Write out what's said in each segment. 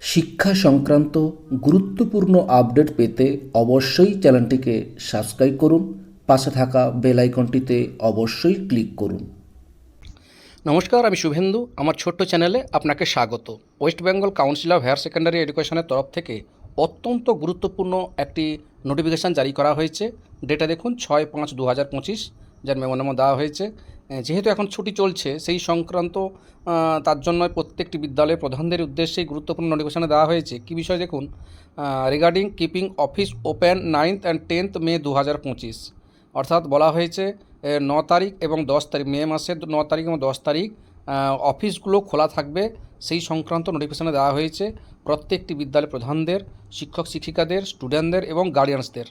শিক্ষা সংক্রান্ত গুরুত্বপূর্ণ আপডেট পেতে অবশ্যই চ্যানেলটিকে সাবস্ক্রাইব করুন, পাশে থাকা বেল আইকনটিতে অবশ্যই ক্লিক করুন। নমস্কার, আমি শুভেন্দু। আমার ছোট্ট চ্যানেলে আপনাকে স্বাগত। West Bengal council of higher secondary এডুকেশনের তরফ থেকে অত্যন্ত গুরুত্বপূর্ণ একটি নোটিফিকেশান জারি করা হয়েছে। ডেটা দেখুন, ছয় পাঁচ দু হাজার পঁচিশ। যার মেমোনামো দেওয়া হয়েছে। যেহেতু এখন ছুটি চলছে, সেই সংক্রান্ত তার জন্য প্রত্যেকটি বিদ্যালয়ের প্রধানদের উদ্দেশ্যে গুরুত্বপূর্ণ নোটিফিকেশানে দেওয়া হয়েছে। কী বিষয় দেখুন regarding keeping office open ninth and tenth May দু হাজার পঁচিশ, অর্থাৎ বলা হয়েছে ন তারিখ এবং দশ তারিখ, মে মাসের ন তারিখ এবং দশ তারিখ অফিসগুলো খোলা থাকবে। সেই সংক্রান্ত নোটিফিকেশনে দেওয়া হয়েছে, প্রত্যেকটি বিদ্যালয় প্রধানদের শিক্ষক শিক্ষিকাদের স্টুডেন্টদের এবং গার্ডিয়ানসদের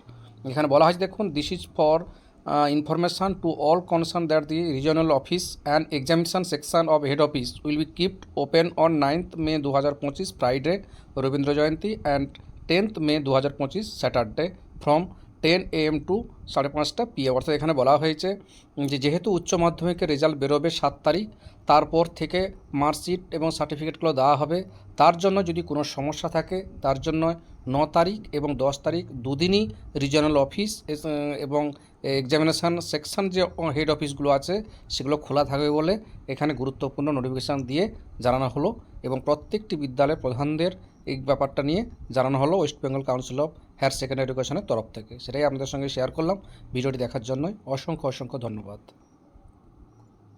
এখানে বলা হয়েছে, দেখুন this is for that the regional office and examination section of head office will be kept open on ninth May দু হাজার পঁচিশ Friday Rabindra Jayanti and tenth May দু হাজার পঁচিশ Saturday from ten AM to সাড়ে পাঁচটা PM অর্থাৎ এখানে বলা হয়েছে যে যেহেতু উচ্চ মাধ্যমিকের রেজাল্ট বেরোবে সাত তারিখ, তারপর থেকে মার্কশিট এবং সার্টিফিকেটগুলো দেওয়া হবে। তার জন্য যদি কোনো সমস্যা থাকে, তার জন্য ন তারিখ এবং দশ তারিখ দুদিনই রিজিওনাল অফিস এবং এক্সামিনেশান সেকশন যে হেড অফিসগুলো আছে, সেগুলো খোলা থাকবে বলে এখানে গুরুত্বপূর্ণ নোটিফিকেশান দিয়ে জানানো হলো এবং প্রত্যেকটি বিদ্যালয়ের প্রধানদের এই ব্যাপারটা নিয়ে জানানো হলো West Bengal council of higher secondary এডুকেশনের তরফ থেকে। সেটাই আপনাদের সঙ্গে শেয়ার করলাম। ভিডিওটি দেখার জন্য অসংখ্য অসংখ্য ধন্যবাদ।